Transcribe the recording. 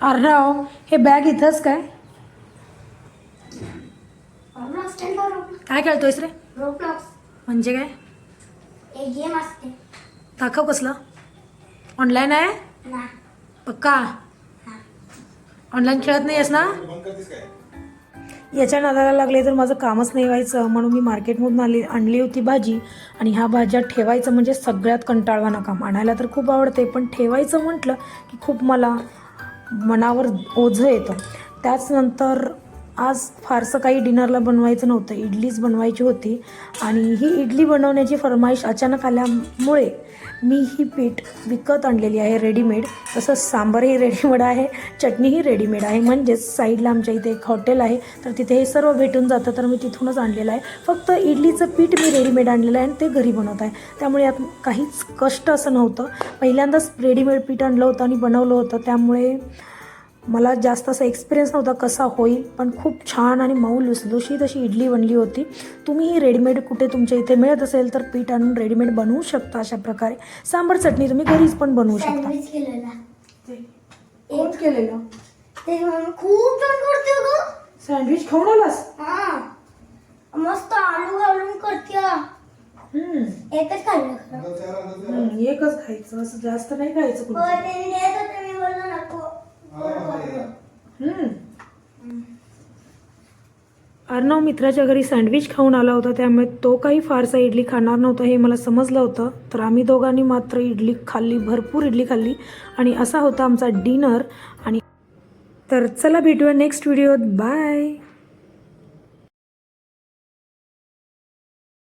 अर्णव हे बॅग इथंच काय? काय खेळतोयस रे? रोब्लॉक्स म्हणजे काय? एक गेम असते. दाखव कसलं? ऑनलाईन आहे? ना पक्का? हा. ऑनलाईन खेळत नाही आहेस ना याच्या नादाला लागले तर माझं कामच नाही व्हायचं. म्हणून मी मार्केटमधून आली आणली होती भाजी आणि ह्या भाज्या ठेवायचं म्हणजे सगळ्यात कंटाळवाणं काम. आणायला तर खूप आवडते पण ठेवायचं म्हटलं की खूप मला मनावर ओझं येतं. त्याचनंतर आज फारसं काही डिनरला बनवायचं नव्हतं. इडलीच बनवायची होती. आणि ही इडली बनवण्याची फरमाईश अचानक आल्यामुळे मी ही पीठ विकत आणलेली आहे रेडीमेड तसंच सांबारही रेडीमेड आहे चटणीही रेडीमेड आहे. म्हणजेच साईडला आमच्या इथे एक हॉटेल आहे. तर तिथे हे सर्व भेटून जातं. तर मी तिथूनच आणलेलं आहे. फक्त इडलीचं पीठ मी रेडीमेड आणलेलं आहे आणि ते घरी बनवत आहे. त्यामुळे यात काहीच कष्ट असं नव्हतं. पहिल्यांदाच रेडीमेड पीठ आणलं होतं आणि बनवलं होतं. त्यामुळे मला जास्त असा एक्सपिरियन्स नव्हता कसा होईल पण खूप छान आणि मऊ लुसलुशीत अशी इडली बनली होती. तुम्ही रेडीमेड कुठे तुमच्या इथे मिळत असेल तर पीठ आणून रेडीमेड बनवू शकता अशा प्रकारे. सांबार चटणी तुम्ही घरीच पण बनवू शकता. कोण केलेलं? खूप सँडविच खाऊन आलास? हा. मस्त आलू घालून करते. एकच खाल्लं एकच खायचं. असं जास्त नाही खायचं हो, त्यांनी देत होते, मी बोललो नको अर्णव मित्राच्या घरी सँडविच खाऊन आला होता त्यामुळे तो काही फारसा इडली खाणार नव्हता हे मला समजलं होतं. तर आम्ही दोघांनी मात्र इडली खाल्ली भरपूर इडली खाल्ली आणि असा होता आमचा डिनर आणि तर चला भेटूया नेक्स्ट व्हिडिओत. बाय.